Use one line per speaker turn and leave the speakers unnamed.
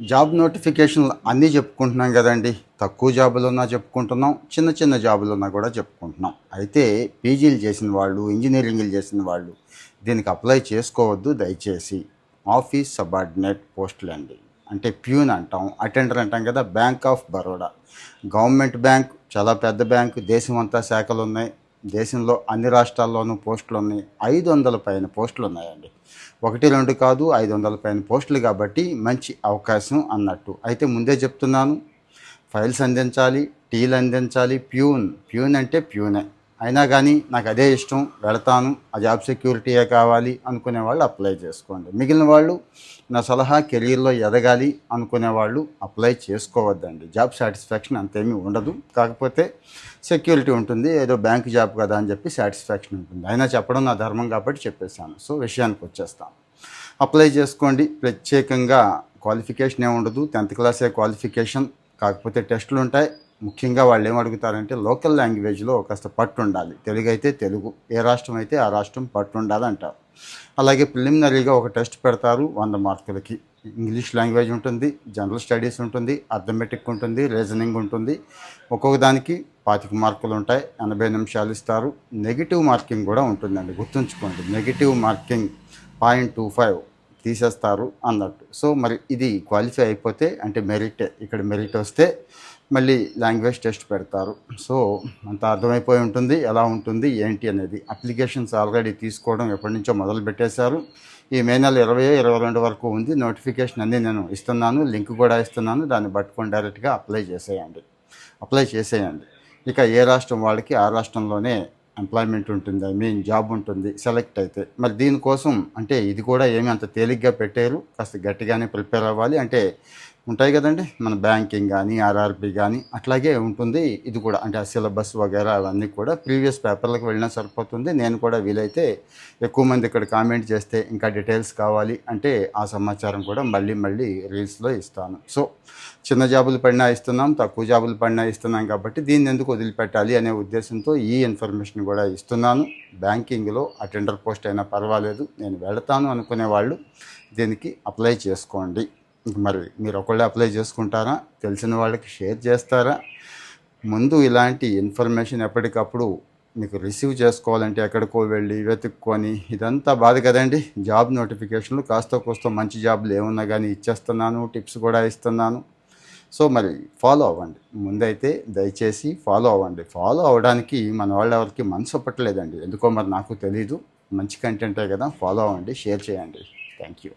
Job నోటిఫికేషన్లు అన్నీ చెప్పుకుంటున్నాం కదండి. తక్కువ జాబులు ఉన్నా చెప్పుకుంటున్నాం చిన్న చిన్న జాబులు ఉన్నా కూడా చెప్పుకుంటున్నాం. అయితే పీజీలు చేసిన వాళ్ళు ఇంజనీరింగ్లు చేసిన వాళ్ళు దీనికి అప్లై చేసుకోవద్దు దయచేసి. ఆఫీస్ సబార్డినేట్ పోస్టులు అండి. అంటే ప్యూన్ అంటాం అటెండర్ అంటాం కదా bank of Baroda. Government bank చాలా పెద్ద బ్యాంక్ దేశం అంతా శాఖలు ఉన్నాయి దేశంలో అన్ని రాష్ట్రాల్లోనూ పోస్టులు ఉన్నాయి. ఐదు వందల పైన పోస్టులు ఉన్నాయండి. ఒకటి రెండు కాదు ఐదు వందల పైన పోస్టులు కాబట్టి మంచి అవకాశం అన్నట్టు. అయితే ముందే చెప్తున్నాను ఫైల్స్ అందించాలి టీలు అందించాలి ప్యూన్. ప్యూన్ అంటే ప్యూనే. అయినా కానీ నాకు అదే ఇష్టం వెళతాను ఆ జాబ్ సెక్యూరిటీయే కావాలి అనుకునే వాళ్ళు అప్లై చేసుకోండి. మిగిలిన వాళ్ళు నా సలహా కెరీర్లో ఎదగాలి అనుకునే వాళ్ళు అప్లై చేసుకోవద్దండి. జాబ్ సాటిస్ఫాక్షన్ అంతేమీ ఉండదు. కాకపోతే సెక్యూరిటీ ఉంటుంది ఏదో బ్యాంక్ జాబ్ కదా అని చెప్పి సాటిస్ఫాక్షన్ ఉంటుంది. అయినా చెప్పడం నా ధర్మం కాబట్టి చెప్పేశాను. సో విషయానికి వచ్చేస్తాను. అప్లై చేసుకోండి. ప్రత్యేకంగా క్వాలిఫికేషన్ ఏమి ఉండదు. టెన్త్ క్లాసే క్వాలిఫికేషన్. కాకపోతే టెస్టులు ఉంటాయి. ముఖ్యంగా వాళ్ళు ఏం అడుగుతారంటే లోకల్ లాంగ్వేజ్లో కాస్త పట్టు ఉండాలి తెలుగు అయితే తెలుగు ఏ రాష్ట్రం అయితే ఆ రాష్ట్రం పట్టు ఉండాలి అంటారు అలాగే ప్రిలిమినరీగా ఒక టెస్ట్ పెడతారు వంద మార్కులకి. ఇంగ్లీష్ లాంగ్వేజ్ ఉంటుంది జనరల్ స్టడీస్ ఉంటుంది అర్థమెటిక్ ఉంటుంది రీజనింగ్ ఉంటుంది. ఒక్కొక్క దానికి పాతిక మార్కులు ఉంటాయి ఎనభై నిమిషాలు ఇస్తారు. నెగిటివ్ మార్కింగ్ కూడా ఉంటుందండి గుర్తుంచుకోండి. Negative marking point two five తీసేస్తారు అన్నట్టు. సో మరి ఇది క్వాలిఫై అయిపోతే అంటే మెరిట్ ఇక్కడ మెరిట్ వస్తే మళ్ళీ లాంగ్వేజ్ టెస్ట్ పెడతారు. సో అంత అర్థమైపోయి ఉంటుంది ఎలా ఉంటుంది ఏంటి అనేది. అప్లికేషన్స్ ఆల్రెడీ తీసుకోవడం ఎప్పటి నుంచో మొదలు పెట్టేశారు. ఈ మే నెల ఇరవై ఇరవై రెండు వరకు ఉంది. నోటిఫికేషన్ అన్నీ నేను ఇస్తున్నాను లింక్ కూడా ఇస్తున్నాను. దాన్ని పట్టుకొని డైరెక్ట్గా అప్లై చేసేయండి. అప్లై చేసేయండి. ఇక ఏ రాష్ట్రం వాళ్ళకి ఆ రాష్ట్రంలోనే ఎంప్లాయ్మెంట్ ఉంటుంది ఐ మీన్ జాబ్ ఉంటుంది సెలెక్ట్ అయితే. మరి దీనికోసం అంటే ఇది కూడా ఏమి అంత తేలిగ్గా పెట్టారు? కాస్త గట్టిగానే ప్రిపేర్ అవ్వాలి. అంటే ఉంటాయి కదండి. మన బ్యాంకింగ్ కానీ ఆర్ఆర్బి కానీ అట్లాగే ఉంటుంది. ఇది కూడా అంటే ఆ సిలబస్ వగేరా అవన్నీ కూడా ప్రీవియస్ పేపర్లకు వెళ్ళినా సరిపోతుంది. నేను కూడా వీలైతే ఎక్కువ మంది ఇక్కడ కామెంట్ చేస్తే ఇంకా డీటెయిల్స్ కావాలి అంటే ఆ సమాచారం కూడా మళ్ళీ మళ్ళీ రీల్స్లో ఇస్తాను. సో చిన్న జాబులు పడినా ఇస్తున్నాం తక్కువ జాబులు పడినా ఇస్తున్నాం కాబట్టి దీన్ని ఎందుకు వదిలిపెట్టాలి అనే ఉద్దేశంతో ఈ ఇన్ఫర్మేషన్ కూడా ఇస్తున్నాను. బ్యాంకింగ్లో అటెండర్ పోస్ట్ అయినా పర్వాలేదు. నేను వెళతాను అనుకునే వాళ్ళు దీనికి అప్లై చేసుకోండి. మరి మీరు ఒకళ్ళే అప్లై చేసుకుంటారా? తెలిసిన వాళ్ళకి షేర్ చేస్తారా? ముందు ఇలాంటి ఇన్ఫర్మేషన్ ఎప్పటికప్పుడు మీకు రిసీవ్ చేసుకోవాలంటే ఎక్కడికో వెళ్ళి వెతుక్కొని ఇదంతా బాధ కదండి. జాబ్ నోటిఫికేషన్లు కాస్త కోస్త మంచి జాబ్లు ఏమున్నా కానీ ఇచ్చేస్తున్నాను టిప్స్ కూడా ఇస్తున్నాను. సో మరి ఫాలో అవ్వండి. ముందైతే దయచేసి ఫాలో అవ్వండి. ఫాలో అవ్వడానికి మన వాళ్ళు ఎవరికి మనసు ఒప్పట్లేదండి. ఎందుకో మరి నాకు తెలీదు. మంచి కంటెంటే కదా. ఫాలో అవ్వండి షేర్ చేయండి. Thank you